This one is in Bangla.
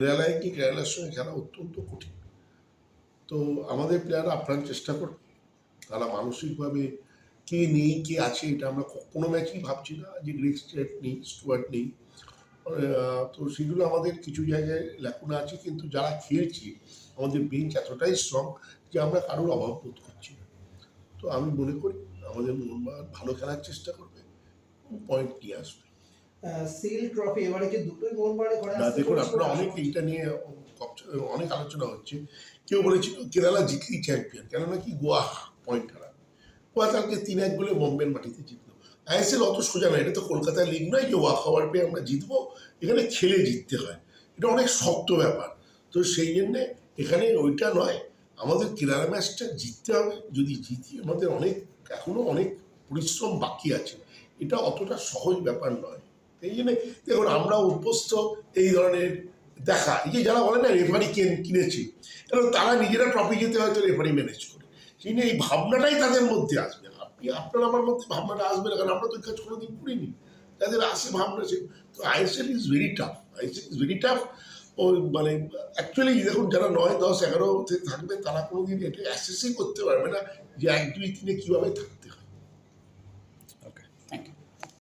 কেরালায় কি সঙ্গে খেলা অত্যন্ত কঠিন। তো আমাদের প্লেয়াররা আপ্রাণ চেষ্টা করবে তারা মানসিকভাবে কে নেই, কে আছে, এটা আমরা কোনো ম্যাচই ভাবছি না যে গ্রেক স্টেট নেই, স্টুয়ার্ট নেই। তো সেগুলো আমাদের কিছু জায়গায় লেখনা আছে, কিন্তু যারা খেলছে, আমাদের বেঞ্চ এতটাই স্ট্রং যে আমরা কারোর অভাব বোধ করছি না। তো আমি মনে করি, আমাদের মোহনবাগান ভালো খেলার চেষ্টা করবে পয়েন্ট নিয়ে আসবে। সিল ট্রফি এবারে কি দুটোই মোহনবাগানে ঘরে না দেখুন আপনারা অনেক এইটা নিয়ে অনেক আলোচনা হচ্ছে। কেউ বলেছিল কেরালা জিতলেই চ্যাম্পিয়ন কেননা কি গোয়া পয়েন্ট হারাবে। গোয়া কালকে তিন এক গোলে বম্বের মাটিতে জিতলো। আইএসএল অত সোজা নয় এটা তো কলকাতার লিগ নয় যে ওয়াক ওভার পেয়ে আমরা জিতবো এখানে খেলে জিততে হয়। এটা অনেক শক্ত ব্যাপার। তো সেই জন্যে এখানে ওইটা নয় আমাদের কেরালা ম্যাচটা জিততে হবে। যদি জিতি আমাদের অনেক এখনও অনেক পরিশ্রম বাকি আছে। এটা অতটা সহজ ব্যাপার নয়। এই জন্য দেখুন, আমরা অভ্যস্ত এই ধরনের দেখা। এই যে যারা বলে না রেফারি কিনেছি কারণ তারা নিজেরা ট্রফি যেতে হয়তো রেফারি ম্যানেজ করে। সেই এই ভাবনাটাই তাদের মধ্যে আসবে। আপনি আপনার আমার মধ্যে ভাবনাটা আসবে না, কারণ আমরা তো কাজ কোনোদিন করিনি। তাদের আসে ভাবনা সে তো ISL is very tough ISL is very tough ও মানে অ্যাকচুয়ালি দেখুন, যারা নয়, দশ, এগারো থাকবে, তারা কোনোদিন এটা অ্যাসেসই করতে পারবে না যে এক, দুই, তিনে কীভাবে থাকতে হয়।